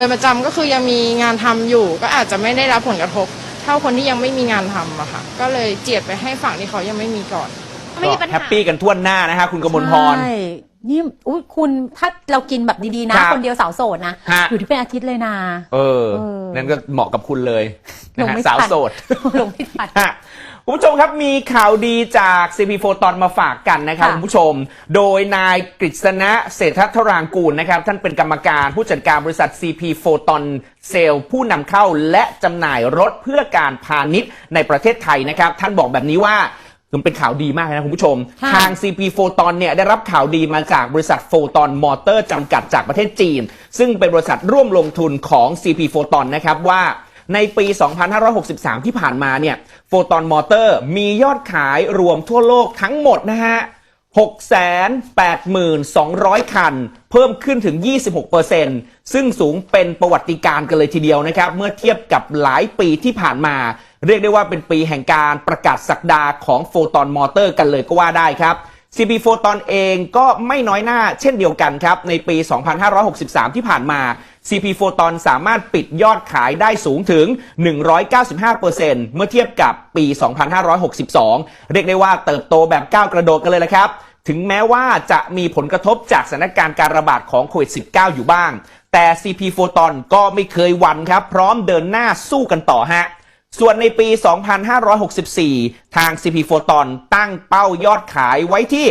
โดยประจำก็คือยังมีงานทำอยู่ ก็อาจจะไม่ได้รับผลกระทบ เท่าคนที่ยังไม่มีงานทำอะค่ะ ก็เลยเจียดไปให้ฝั่งที่เขายังไม่มีก่อนไม่มีปัญแฮหาปปี้กันทั่วหน้านะฮะคุณกมลพร ใช่นี่อุ้ยคุณถ้าเรากินแบบดี ๆ นะ ครับคนเดียวสาวโสดนะ ฮะ อยู่ที่เป็นอาทิตย์เลยนะ เออ เออ นั่นก็เหมาะกับคุณเลยล นะงฮะไม่สาวทันโสด ลงไม่ทัน ฮะคุณผู้ชมครับมีข่าวดีจาก CP โฟตอนมาฝากกันนะครับค่ะคุณผู้ชม โดยนายกฤษณะเศรษฐทรางกูลนะครับ ท่านเป็นกรรมการผู้จัดการบริษัท CP โฟตอนเซลผู้นำเข้าและจำหน่ายรถเพื่อการพาณิชย์ในประเทศไทยนะครับ ท่านบอกแบบนี้ว่ามันเป็นข่าวดีมากนะคุณผู้ชม ค่ะ ทาง CP โฟตอนเนี่ยได้รับข่าวดีมาจากบริษัทโฟตอนมอเตอร์จำกัดจากประเทศจีน ซึ่งเป็นบริษัทร่วมลงทุนของ CP โฟตอนนะครับว่า ในปี 2563 ที่ผ่านมาเนี่ยโฟตอนมอเตอร์มียอดขายรวมทั่วโลกทั้งหมดนะฮะ 682,000 คัน เพิ่มขึ้นถึง 26%ซึ่งสูงเป็นประวัติการ์กันเลยทีเดียวนะครับ เมื่อเทียบกับหลายปีที่ผ่านมา เรียกได้ว่าเป็นปีแห่งการประกาศสักดาของโฟตอนมอเตอร์กันเลยก็ว่าได้ครับ CP โฟตอนเองก็ไม่น้อยหน้าเช่นเดียวกันครับ ในปี 2563 ที่ผ่านมา CP โฟตอนสามารถปิดยอดขายได้สูงถึง 195%เมื่อเทียบกับปี 2562 เรียกได้ว่าเติบโตแบบก้าวกระโดดกันเลยละครับ ถึงแม้ว่าจะมีผลกระทบจากสถานการณ์การระบาดของโควิด -19 อยู่บ้าง แต่ CP โฟตอนก็ไม่เคยวันครับ พร้อมเดินหน้าสู้กันต่อฮะ ส่วนในปี 2564 ทาง CP โฟตอนตั้งเป้ายอดขายไว้ที่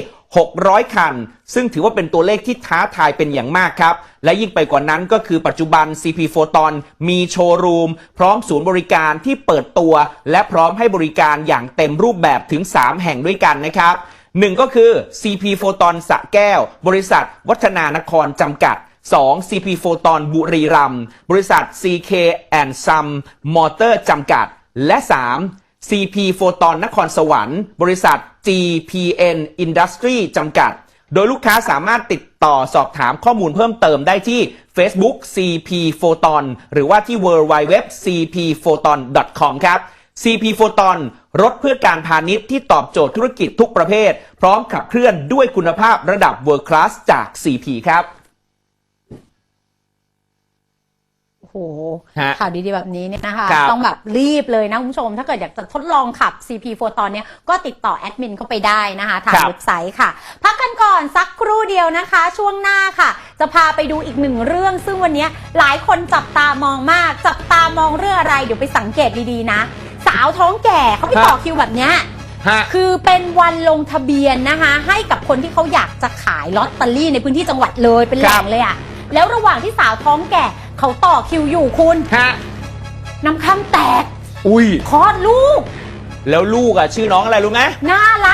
600 คัน ซึ่งถือว่าเป็นตัวเลขที่ท้าทายเป็นอย่างมากครับ และยิ่งไปกว่านั้นก็คือปัจจุบัน CP โฟตอนมีโชว์รูม พร้อมศูนย์บริการที่เปิดตัว และพร้อมให้บริการอย่างเต็มรูปแบบถึง 3 แห่งด้วยกันนะครับหนึ่งก็คือ CP โฟตอนสะแก้ว บริษัท วัฒนานครจำกัด 2. CP โฟตอนบุรีรัมบริษัท CK and Some Motor จำกัด และ 3. CP โฟตอนนครสวรรค์ บริษัท GPN Industry จำกัด โดยลูกค้าสามารถติดต่อสอบถามข้อมูลเพิ่มเติมได้ที่ Facebook CP Photon หรือว่าที่ www cp photon com ครับ CP Photon รถเพื่อการพาณิชย์ที่ตอบโจทย์ธุรกิจทุกประเภท พร้อมขับเคลื่อนด้วยคุณภาพระดับ World Class จาก CP ครับ โอ้โหฮะข่าวดีๆ แบบนี้เนี่ยนะคะครับต้องแบบรีบเลยนะคุณผู้ชม ถ้าเกิดอยากจะทดลองขับ CP 4ตอนเนี้ยก็ติดต่อแอดมินเข้าไปได้นะคะ ทางครับเว็บไซต์ค่ะ พักกันก่อนสักครู่เดียวนะคะ ช่วงหน้าค่ะ จะพาไปดูอีกหนึ่งเรื่อง ซึ่งวันเนี้ยหลายคนจับตามองมาก จับตามองเรื่องอะไร เดี๋ยวไปสังเกตดีๆนะ สาวท้องแก่เขาไปต่อคิวแบบเนี้ยฮะคือเป็นวันลงทะเบียนนะคะ ให้กับคนที่เขาอยากจะขายลอตเตอรี่ในพื้นที่จังหวัดเลยเป็นแหล่งเลยอะแล้วระหว่างที่สาวท้องแก่ เขาต่อคิวอยู่คุณ ฮะ น้ำข้ามแตกอุ้ย คลอดลูก แล้วลูกอะ ชื่อน้องอะไรรู้ไหม น่ารัก